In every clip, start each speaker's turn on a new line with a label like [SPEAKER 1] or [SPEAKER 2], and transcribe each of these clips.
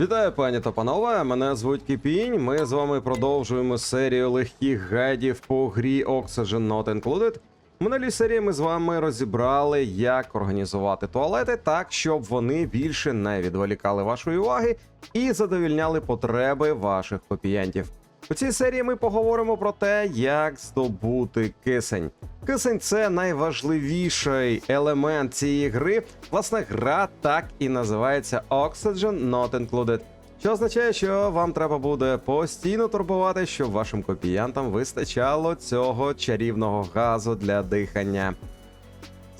[SPEAKER 1] Вітаю, пані та панове. Мене звуть Кіпінь. Ми з вами продовжуємо серію легких гайдів по грі Oxygen Not Included. В минулій серії ми з вами розібрали, як організувати туалети так, щоб вони більше не відволікали вашої уваги і задовільняли потреби ваших копіянтів. У цій серії ми поговоримо про те, як здобути кисень. Кисень це найважливіший елемент цієї гри. Власне, гра так і називається Oxygen Not Included. Що означає, що вам треба буде постійно турбувати, щоб вашим копіянтам вистачало цього чарівного газу для дихання.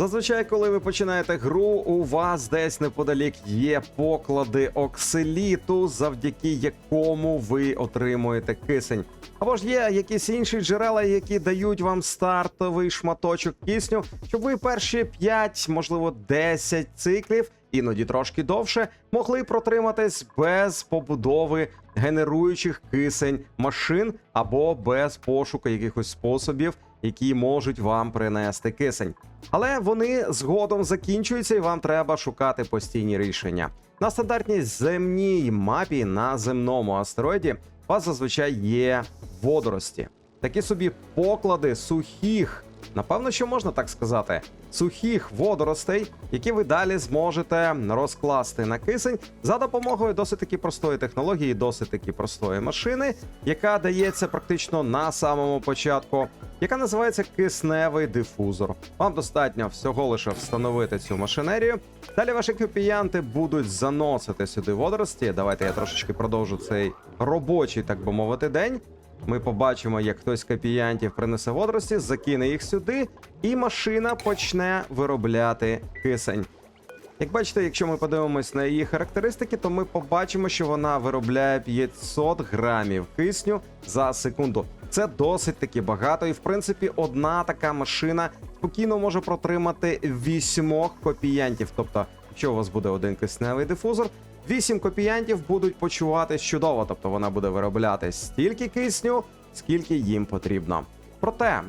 [SPEAKER 1] Зазвичай, коли ви починаєте гру, у вас десь неподалік є поклади оксиліту, завдяки якому ви отримуєте кисень. Або ж є якісь інші джерела, які дають вам стартовий шматочок кисню, щоб ви перші 5, можливо, 10 циклів, іноді трошки довше, могли протриматись без побудови генеруючих кисень машин або без пошуку якихось способів, які можуть вам принести кисень. Але вони згодом закінчуються, і вам треба шукати постійні рішення. На стандартній земній мапі на земному астероїді у вас зазвичай є водорості. Такі собі поклади сухих, напевно, що можна так сказати, сухих водоростей, які ви далі зможете розкласти на кисень за допомогою досить таки простої технології, досить таки простої машини, яка дається практично на самому початку, яка називається кисневий дифузор. Вам достатньо всього лише встановити цю машинерію. Далі ваші копіянти будуть заносити сюди водорості. Давайте я трошечки продовжу цей робочий, так би мовити, день. Ми побачимо, як хтось з копіянтів принесе водорості, закине їх сюди, і машина почне виробляти кисень. Як бачите, якщо ми подивимось на її характеристики, то ми побачимо, що вона виробляє 500 грамів кисню за секунду. Це досить таки багато, і в принципі одна така машина спокійно може протримати вісьмох копіянтів. Тобто, якщо у вас буде один кисневий дифузор, вісім копіянтів будуть почуватись чудово, тобто вона буде виробляти стільки кисню, скільки їм потрібно. Проте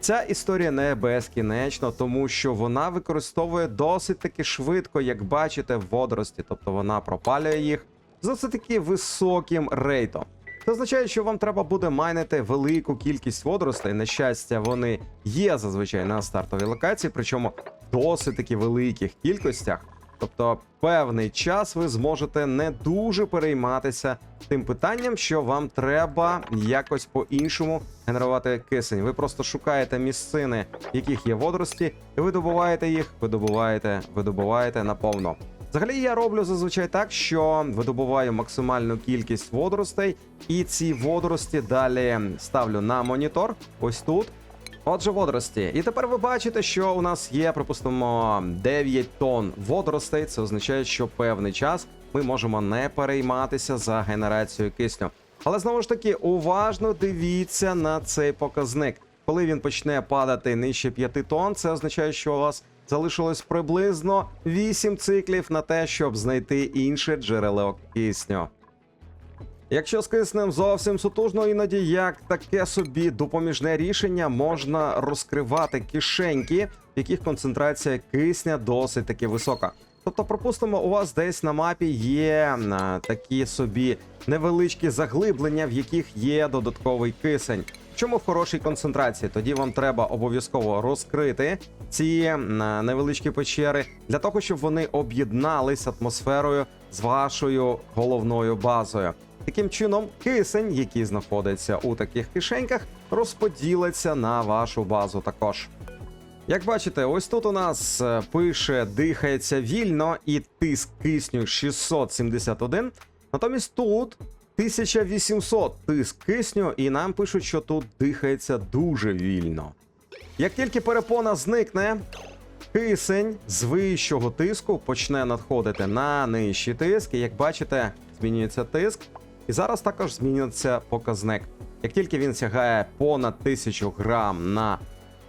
[SPEAKER 1] Ця історія не безкінечна, тому що вона використовує досить таки швидко, як бачите, водорості, тобто вона пропалює їх з досить таки високим рейтом. Це означає, що вам треба буде майнити велику кількість водоростей. На щастя, вони є зазвичай на стартовій локації, причому в досить таки великих кількостях. Тобто, певний час ви зможете не дуже перейматися тим питанням, що вам треба якось по-іншому генерувати кисень. Ви просто шукаєте місцини, в яких є водорості, і ви добуваєте їх, ви добуваєте, ви добуваєте наповно. Взагалі я роблю зазвичай так, що видобуваю максимальну кількість водоростей, і ці водорості далі ставлю на монітор. Ось тут. Отже, водорості. І тепер ви бачите, що у нас є, припустимо, 9 тонн водоростей. Це означає, що певний час ми можемо не перейматися за генерацією кисню. Але знову ж таки, уважно дивіться на цей показник. Коли він почне падати нижче 5 тонн, це означає, що у вас залишилось приблизно 8 циклів на те, щоб знайти інше джерело кисню. Якщо з киснем зовсім сутужно, іноді як таке собі допоміжне рішення можна розкривати кишеньки, в яких концентрація кисня досить таки висока. Тобто, пропустимо, у вас десь на мапі є такі собі невеличкі заглиблення, в яких є додатковий кисень. Чому в хорошій концентрації? Тоді вам треба обов'язково розкрити ці невеличкі печери для того, щоб вони об'єднались атмосферою з вашою головною базою. Таким чином, кисень, який знаходиться у таких кишеньках, розподілиться на вашу базу також. Як бачите, ось тут у нас е, пише дихається вільно і тиск кисню 671. Натомість тут 1800 тиск кисню, і нам пишуть, що тут дихається дуже вільно. Як тільки перепона зникне, кисень з вищого тиску почне надходити на нижчий тиск. І як бачите, змінюється тиск. І зараз також змінюється показник. Як тільки він сягає понад 1000 грам на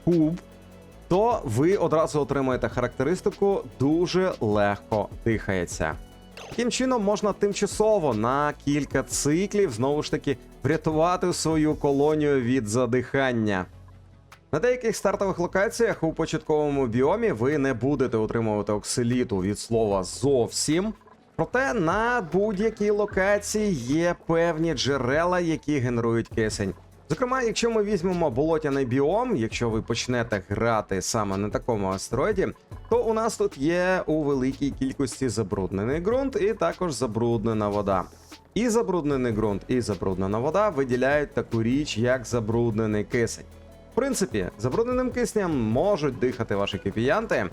[SPEAKER 1] куб, то ви одразу отримуєте характеристику дуже легко дихається. Таким чином можна тимчасово на кілька циклів знову ж таки врятувати свою колонію від задихання. На деяких стартових локаціях у початковому біомі ви не будете отримувати оксиліту від слова зовсім. Проте на будь-якій локації є певні джерела, які генерують кисень. Зокрема, якщо ми візьмемо болотяний біом, якщо ви почнете грати саме на такому астероїді, то у нас тут є у великій кількості забруднений ґрунт і також забруднена вода. І забруднений ґрунт, і забруднена вода виділяють таку річ, як забруднений кисень. В принципі, забрудненим киснем можуть дихати ваші кипіянти,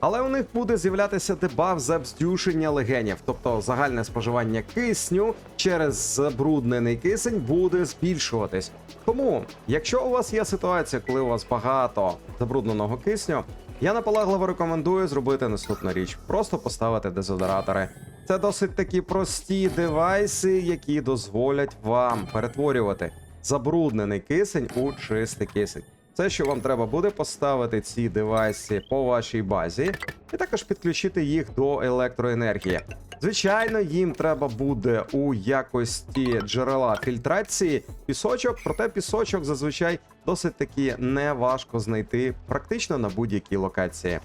[SPEAKER 1] але у них буде з'являтися дебаф забздюшення легенів, тобто загальне споживання кисню через забруднений кисень буде збільшуватись. Тому, якщо у вас є ситуація, коли у вас багато забрудненого кисню, я наполегливо рекомендую зробити наступну річ: просто поставити дезодоратори. Це досить такі прості девайси, які дозволять вам перетворювати забруднений кисень у чистий кисень. Це, що вам треба буде поставити ці девайси по вашій базі, і також підключити їх до електроенергії. Звичайно, їм треба буде у якості джерела фільтрації пісочок, проте пісочок зазвичай досить таки неважко знайти практично на будь-якій локації.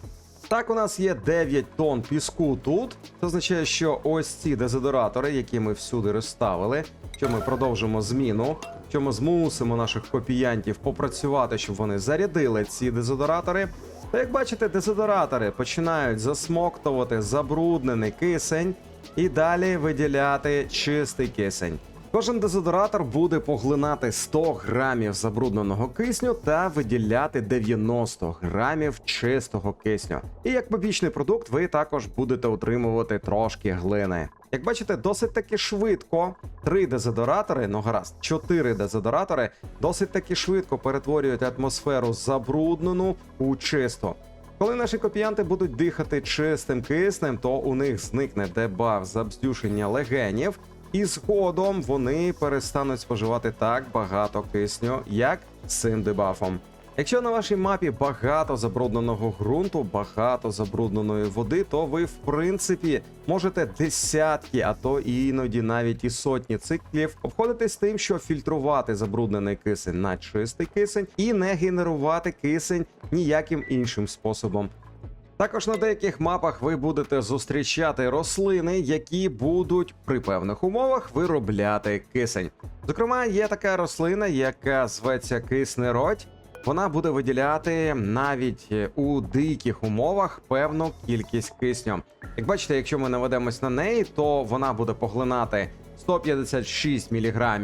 [SPEAKER 1] Так, у нас є 9 тонн піску тут. Це означає, що ось ці дезодоратори, які ми всюди розставили, що ми продовжимо зміну, що змусимо наших копіянтів попрацювати, щоб вони зарядили ці дезодоратори. Та як бачите, дезодоратори починають засмоктувати забруднений кисень і далі виділяти чистий кисень. Кожен дезодоратор буде поглинати 100 грамів забрудненого кисню та виділяти 90 грамів чистого кисню. І як побічний продукт, ви також будете отримувати трошки глини. Як бачите, досить таки швидко. Три дезодоратори, ну гаразд, чотири дезодоратори досить таки швидко перетворюють атмосферу забруднену у чисту. Коли наші копіянти будуть дихати чистим киснем, то у них зникне дебаф забздюшення легенів, і згодом вони перестануть споживати так багато кисню, як з цим дебафом. Якщо на вашій мапі багато забрудненого ґрунту, багато забрудненої води, то ви в принципі можете десятки, а то і іноді навіть і сотні циклів обходитись тим, що фільтрувати забруднений кисень на чистий кисень і не генерувати кисень ніяким іншим способом. Також на деяких мапах ви будете зустрічати рослини, які будуть при певних умовах виробляти кисень. Зокрема, є така рослина, яка зветься киснеродь. Вона буде виділяти навіть е, у диких умовах певну кількість кисню. Як бачите, якщо ми наведемось на неї, то вона буде поглинати 156 мг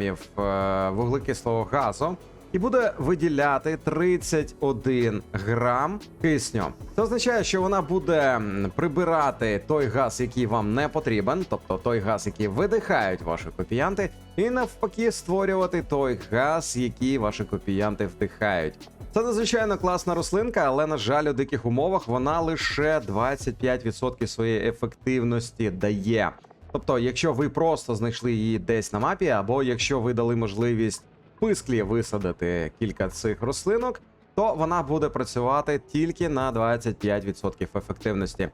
[SPEAKER 1] вуглекислого газу і буде виділяти 31 грам кисню. Це означає, що вона буде прибирати той газ, який вам не потрібен, тобто той газ, який видихають ваші копіянти, і навпаки створювати той газ, який ваші копіянти вдихають. Це надзвичайно класна рослинка, але на жаль, у диких умовах вона лише 25% своєї ефективності дає. Тобто, якщо ви просто знайшли її десь на мапі, або якщо ви дали можливість писклі висадити кілька цих рослинок, то вона буде працювати тільки на 25% ефективності.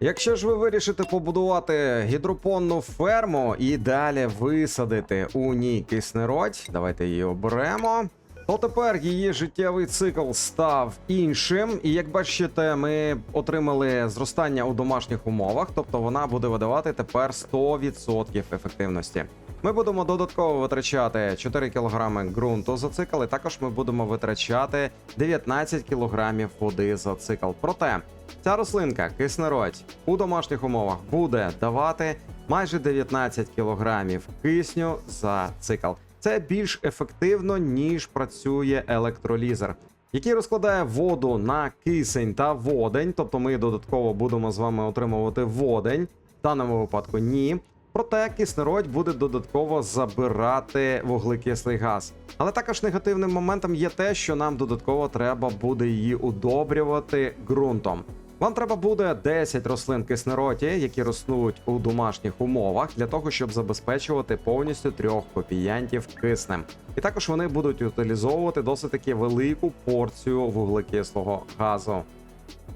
[SPEAKER 1] Якщо ж ви вирішите побудувати гідропонну ферму і далі висадити у ній киснеродь, давайте її оберемо. То тепер її життєвий цикл став іншим, і як бачите, ми отримали зростання у домашніх умовах, тобто вона буде видавати тепер 100% ефективності. Ми будемо додатково витрачати 4 кг ґрунту за цикл, і також ми будемо витрачати 19 кг води за цикл. Проте ця рослинка киснеродь у домашніх умовах буде давати майже 19 кг кисню за цикл. Це більш ефективно, ніж працює електролізер, який розкладає воду на кисень та водень. Тобто ми додатково будемо з вами отримувати водень. В даному випадку ні. Проте киснеродь буде додатково забирати вуглекислий газ. Але також негативним моментом є те, що нам додатково треба буде її удобрювати ґрунтом. Вам треба буде 10 рослин киснероті, які ростуть у домашніх умовах, для того, щоб забезпечувати повністю трьох копіянтів киснем. І також вони будуть утилізовувати досить таки велику порцію вуглекислого газу.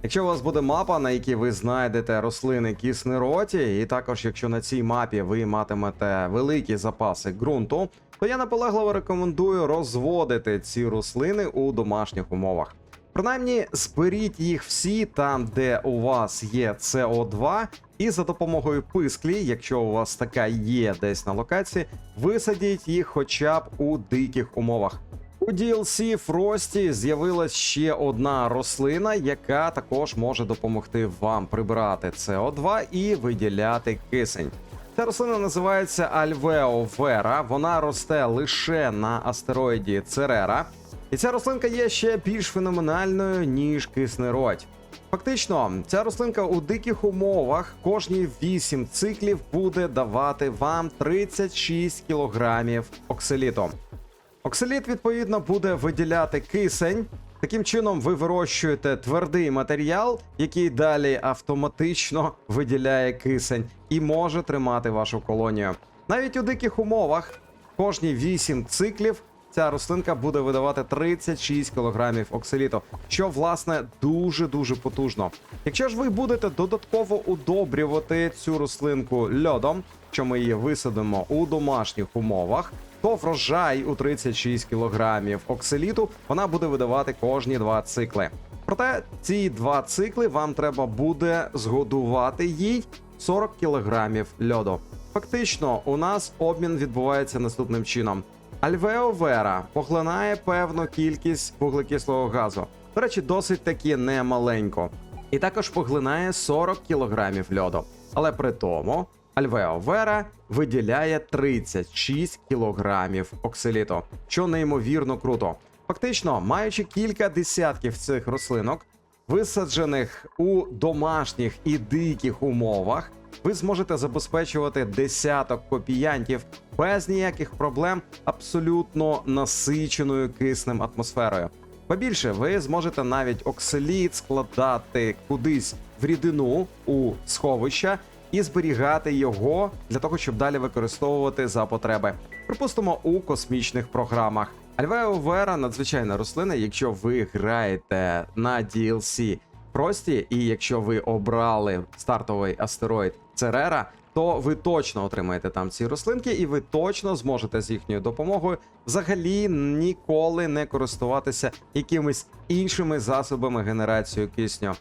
[SPEAKER 1] Якщо у вас буде мапа, на якій ви знайдете рослини киснероті, і також якщо на цій мапі ви матимете великі запаси ґрунту, то я наполегливо рекомендую розводити ці рослини у домашніх умовах. Принаймні, зберіть їх всі там, де у вас є СО2, і за допомогою писклі, якщо у вас така є десь на локації, висадіть їх хоча б у диких умовах. У DLC Фрості з'явилась ще одна рослина, яка також може допомогти вам прибирати СО2 і виділяти кисень. Ця рослина називається Альвео Вера. Вона росте лише на астероїді Церера. І ця рослинка є ще більш феноменальною, ніж киснеродь. Фактично, ця рослинка у диких умовах кожні 8 циклів буде давати вам 36 кілограмів оксиліту. Оксаліт, відповідно, буде виділяти кисень. Таким чином, ви вирощуєте твердий матеріал, який далі автоматично виділяє кисень і може тримати вашу колонію. Навіть у диких умовах кожні 8 циклів ця рослинка буде видавати 36 кг оксаліту, що власне дуже дуже потужно. Якщо ж ви будете додатково удобрювати цю рослинку льодом, що ми її висадимо у домашніх умовах, то врожай у 36 кг оксаліту вона буде видавати кожні два цикли. Проте ці два цикли вам треба буде згодувати їй 40 кг льоду. Фактично, у нас обмін відбувається наступним чином. Альвео Вера поглинає певну кількість вуглекислого газу. До речі, досить таки немаленько. І також поглинає 40 кг льоду. Але при тому Альвео Вера виділяє 36 кг оксиліту, що неймовірно круто. Фактично, маючи кілька десятків цих рослинок, висаджених у домашніх і диких умовах, ви зможете забезпечувати десяток копіянтів без ніяких проблем абсолютно насиченою киснем атмосферою. Побільше, ви зможете навіть оксаліт складати кудись в рідину у сховища і зберігати його для того, щоб далі використовувати за потреби. Припустимо, у космічних програмах. Альвео Вера надзвичайна рослина, якщо ви граєте на DLC Прості, і якщо ви обрали стартовий астероїд Церера, то ви точно отримаєте там ці рослинки, і ви точно зможете з їхньою допомогою взагалі ніколи не користуватися якимись іншими засобами генерації кисню.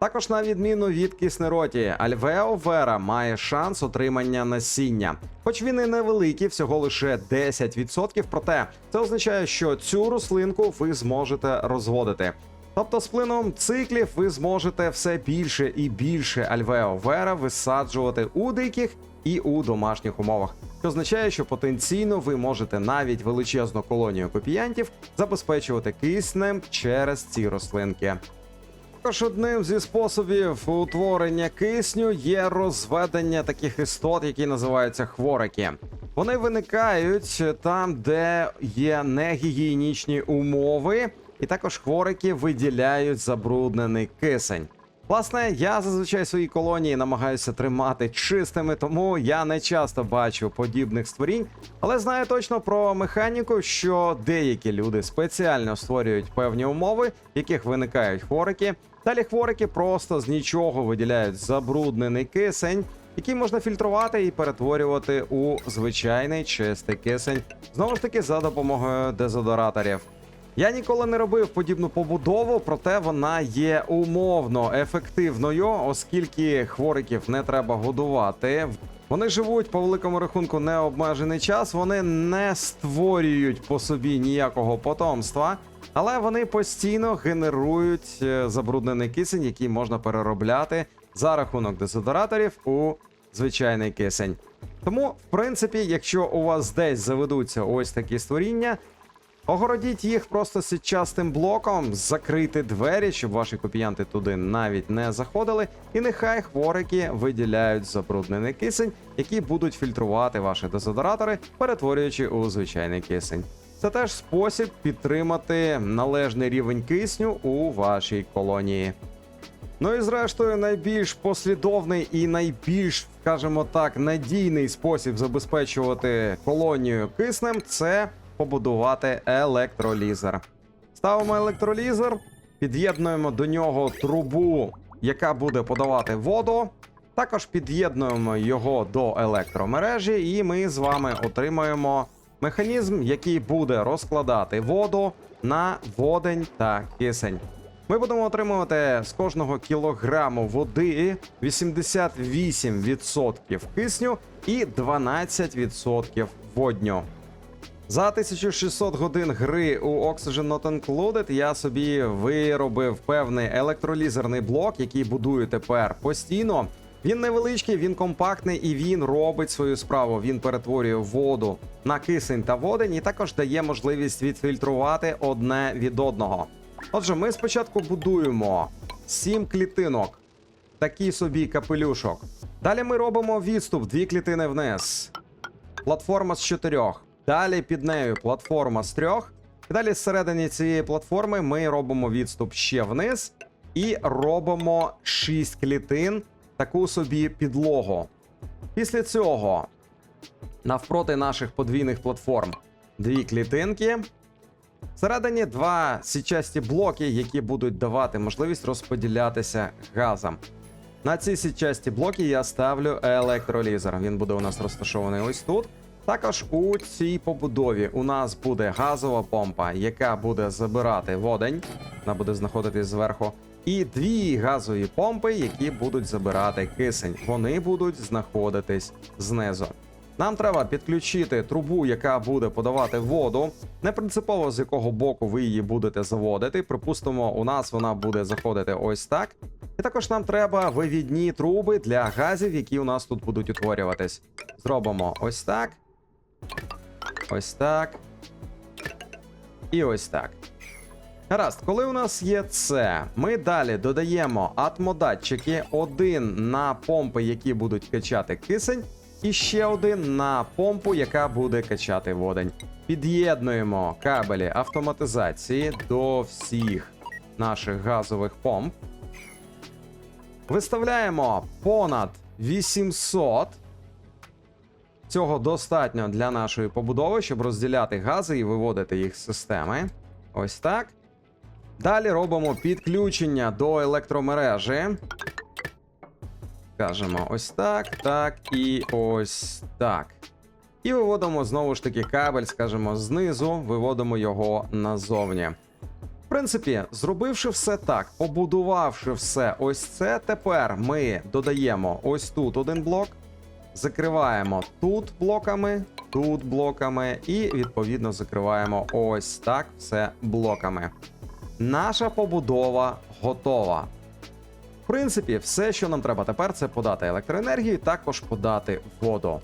[SPEAKER 1] Також, на відміну від киснероті, Альвео Вера має шанс отримання насіння. Хоч він і невеликий, всього лише 10%, проте це означає, що цю рослинку ви зможете розводити. Тобто з плином циклів ви зможете все більше і більше Альвео Вера висаджувати у диких і у домашніх умовах. Що означає, що потенційно ви можете навіть величезну колонію копіянтів забезпечувати киснем через ці рослинки. Також одним зі способів утворення кисню є розведення таких істот, які називаються хворики. Вони виникають там, де є негігієнічні умови, і також хворики виділяють забруднений кисень. Власне, я зазвичай свої колонії намагаюся тримати чистими, тому я не часто бачу подібних створінь, але знаю точно про механіку, що деякі люди спеціально створюють певні умови, в яких виникають хворики. Далі хворики просто з нічого виділяють забруднений кисень, який можна фільтрувати і перетворювати у звичайний чистий кисень, знову ж таки за допомогою дезодораторів. Я ніколи не робив подібну побудову, проте вона є умовно ефективною, оскільки хвориків не треба годувати. Вони живуть по великому рахунку необмежений час, вони не створюють по собі ніякого потомства, але вони постійно генерують е, забруднений кисень, який можна переробляти за рахунок дезодораторів у звичайний кисень. Тому, в принципі, якщо у вас десь заведуться ось такі створіння, Огородіть їх просто сітчастим блоком, закрити двері, щоб ваші копіянти туди навіть не заходили, і нехай хворики виділяють забруднений кисень, які будуть фільтрувати ваші дезодоратори, перетворюючи у звичайний кисень. Це теж спосіб підтримати належний рівень кисню у вашій колонії. Ну і зрештою, найбільш послідовний і найбільш, скажімо так, надійний спосіб забезпечувати колонію киснем це побудувати електролізер. Ставимо електролізер, під'єднуємо до нього трубу, яка буде подавати воду. Також під'єднуємо його до електромережі, і ми з вами отримаємо механізм, який буде розкладати воду на водень та кисень. Ми будемо отримувати з кожного кілограму води 88% кисню і 12% водню. За 1600 годин гри у Oxygen Not Included я собі виробив певний електролізерний блок, який будую тепер постійно. Він невеличкий, він компактний і він робить свою справу. Він перетворює воду на кисень та водень і також дає можливість відфільтрувати одне від одного. Отже, ми спочатку будуємо 7 клітинок, такий собі капелюшок. Далі ми робимо відступ, дві клітини вниз. Платформа з чотирьох. Далі під нею платформа з трьох. І далі зсередині цієї платформи ми робимо відступ ще вниз і робимо 6 клітин, таку собі підлогу. Після цього навпроти наших подвійних платформ дві клітинки. Всередині два січасті блоки, які будуть давати можливість розподілятися газом. На ці січасті блоки я ставлю електролізер. Він буде у нас розташований ось тут. Також у цій побудові у нас буде газова помпа, яка буде забирати водень, вона буде знаходитись зверху. І дві газові помпи, які будуть забирати кисень. Вони будуть знаходитись знизу. Нам треба підключити трубу, яка буде подавати воду. Не принципово з якого боку ви її будете заводити. Припустимо, у нас вона буде заходити ось так. І також нам треба вивідні труби для газів, які у нас тут будуть утворюватись. Зробимо ось так. Ось так. І ось так. Гаразд, коли у нас є це, ми далі додаємо атмодатчики, один на помпи, які будуть качати кисень, і ще один на помпу, яка буде качати водень. Під'єднуємо кабелі автоматизації до всіх наших газових помп. Виставляємо понад 800. Цього достатньо для нашої побудови, щоб розділяти гази і виводити їх з системи. Ось так. Далі робимо підключення до електромережі. Кажемо ось так, так і ось так. І виводимо знову ж таки кабель, скажімо, знизу, виводимо його назовні. В принципі, зробивши все так, побудувавши все ось це, тепер ми додаємо ось тут один блок, закриваємо тут блоками, тут блоками, і відповідно закриваємо ось так все блоками. Наша побудова готова. В принципі, все, що нам треба тепер, це подати електроенергію, також подати воду.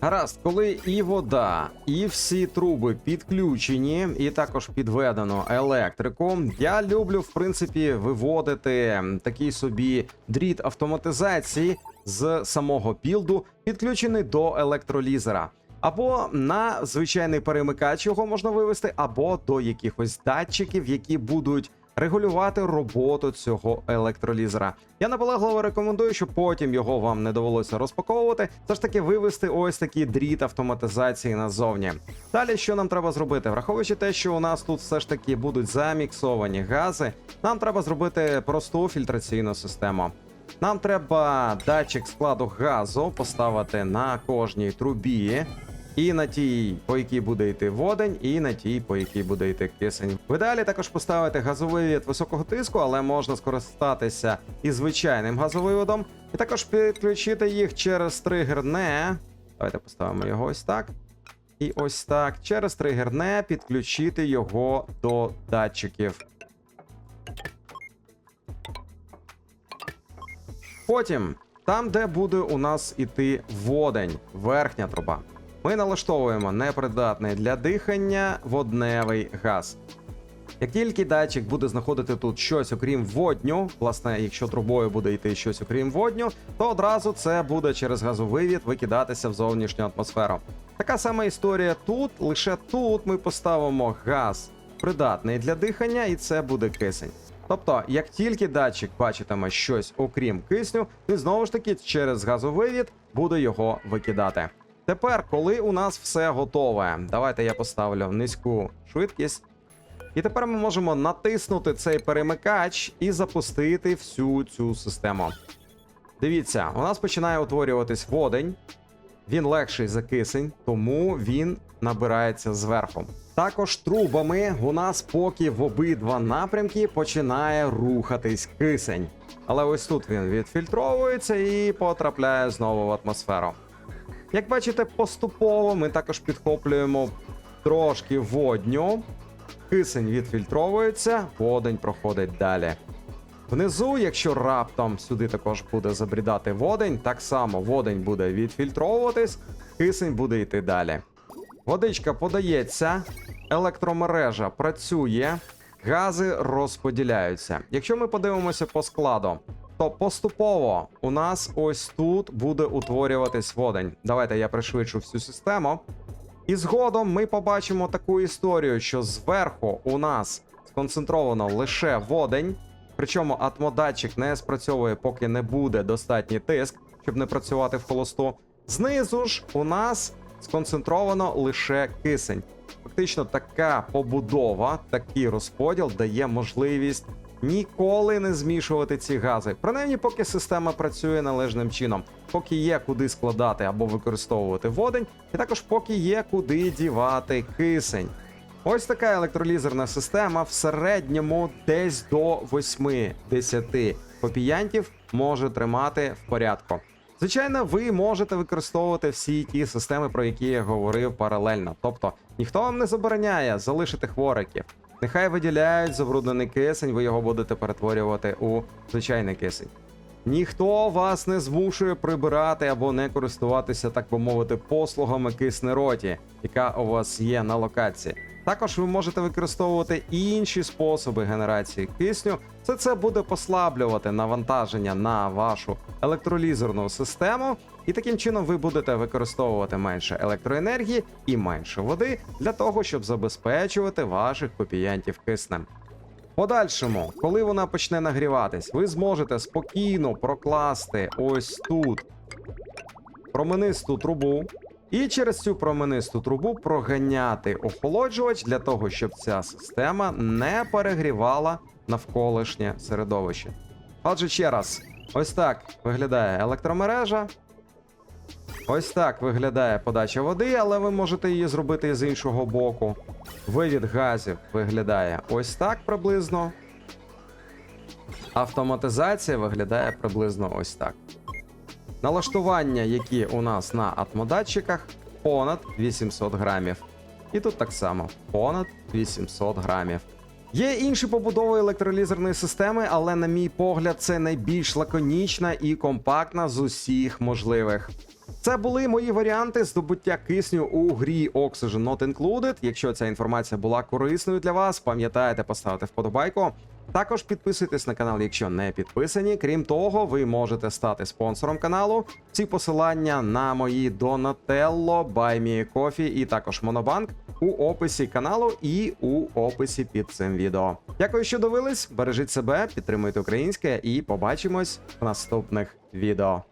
[SPEAKER 1] Гаразд, коли і вода, і всі труби підключені, і також підведено електрику. Я люблю, в принципі, виводити такий собі дріт автоматизації з самого білду, підключений до електролізера. Або на звичайний перемикач його можна вивести, або до якихось датчиків, які будуть регулювати роботу цього електролізера. Я наполегливо рекомендую, щоб потім його вам не довелося розпаковувати. Все ж таки вивести ось такий дріт автоматизації назовні. Далі, що нам треба зробити? Враховуючи те, що у нас тут все ж таки будуть заміксовані гази, нам треба зробити просту фільтраційну систему. Нам треба датчик складу газу поставити на кожній трубі. І на тій, по якій буде йти водень, і на тій, по якій буде йти кисень. В ідеалі також поставити газовий від високого тиску, але можна скористатися і звичайним газовиводом. І також підключити їх через тригер не. Давайте поставимо його ось так. І ось так. Через тригер не підключити його до датчиків. Потім, там, де буде у нас іти водень, верхня труба, ми налаштовуємо непридатний для дихання водневий газ. Як тільки датчик буде знаходити тут щось окрім водню, власне, якщо трубою буде йти щось окрім водню, то одразу це буде через газовивід викидатися в зовнішню атмосферу. Така сама історія тут, лише тут ми поставимо газ придатний для дихання, і це буде кисень. Тобто, як тільки датчик бачитиме щось окрім кисню, він знову ж таки через газовивід буде його викидати. Тепер, коли у нас все готове, давайте я поставлю низьку швидкість. І тепер ми можемо натиснути цей перемикач і запустити всю цю систему. Дивіться, у нас починає утворюватись водень. Він легший за кисень, тому він набирається зверху. Також трубами у нас поки в обидва напрямки починає рухатись кисень. Але ось тут він відфільтровується і потрапляє знову в атмосферу. Як бачите, поступово ми також підхоплюємо трошки водню. Кисень відфільтровується, водень проходить далі. Внизу, якщо раптом сюди також буде забрідати водень, так само водень буде відфільтровуватись, кисень буде йти далі. Водичка подається, електромережа працює, гази розподіляються. Якщо ми подивимося по складу, то поступово у нас ось тут буде утворюватись водень. Давайте я пришвидшу всю систему. І згодом ми побачимо таку історію, що зверху у нас сконцентровано лише водень. Причому атмодатчик не спрацьовує, поки не буде достатній тиск, щоб не працювати в холосту. Знизу ж у нас сконцентровано лише кисень. Фактично, така побудова, такий розподіл дає можливість ніколи не змішувати ці гази. Принаймні, поки система працює належним чином, поки є куди складати або використовувати водень, і також поки є куди дівати кисень. Ось така електролізерна система в середньому десь до 8-10 копіянтів може тримати в порядку. Звичайно, ви можете використовувати всі ті системи, про які я говорив паралельно. Тобто ніхто вам не забороняє залишити хвориків. Нехай виділяють забруднений кисень, ви його будете перетворювати у звичайний кисень. Ніхто вас не змушує прибирати або не користуватися, так би мовити, послугами киснероті, яка у вас є на локації. Також ви можете використовувати інші способи генерації кисню. Все це буде послаблювати навантаження на вашу електролізерну систему, і таким чином ви будете використовувати менше електроенергії і менше води для того, щоб забезпечувати ваших копіянтів киснем. Подальшому, коли вона почне нагріватись, ви зможете спокійно прокласти ось тут променисту трубу, і через цю променисту трубу проганяти охолоджувач для того, щоб ця система не перегрівала навколишнє середовище. Отже, ще раз, ось так виглядає електромережа. Ось так виглядає подача води, але ви можете її зробити з іншого боку. Вивід газів виглядає ось так приблизно. Автоматизація виглядає приблизно ось так. Налаштування, які у нас на атмодатчиках, понад 800 грамів. І тут так само понад 800 грамів. Є інші побудови електролізерної системи, але, на мій погляд, це найбільш лаконічна і компактна з усіх можливих. Це були мої варіанти здобуття кисню у грі Oxygen Not Included. Якщо ця інформація була корисною для вас, пам'ятайте поставити вподобайку. Також підписуйтесь на канал, якщо не підписані. Крім того, ви можете стати спонсором каналу. Всі посилання на мої Donatello, BuyMeCoffee і також Монобанк у описі каналу і у описі під цим відео. Дякую, що дивились. Бережіть себе, підтримуйте українське і побачимось в наступних відео.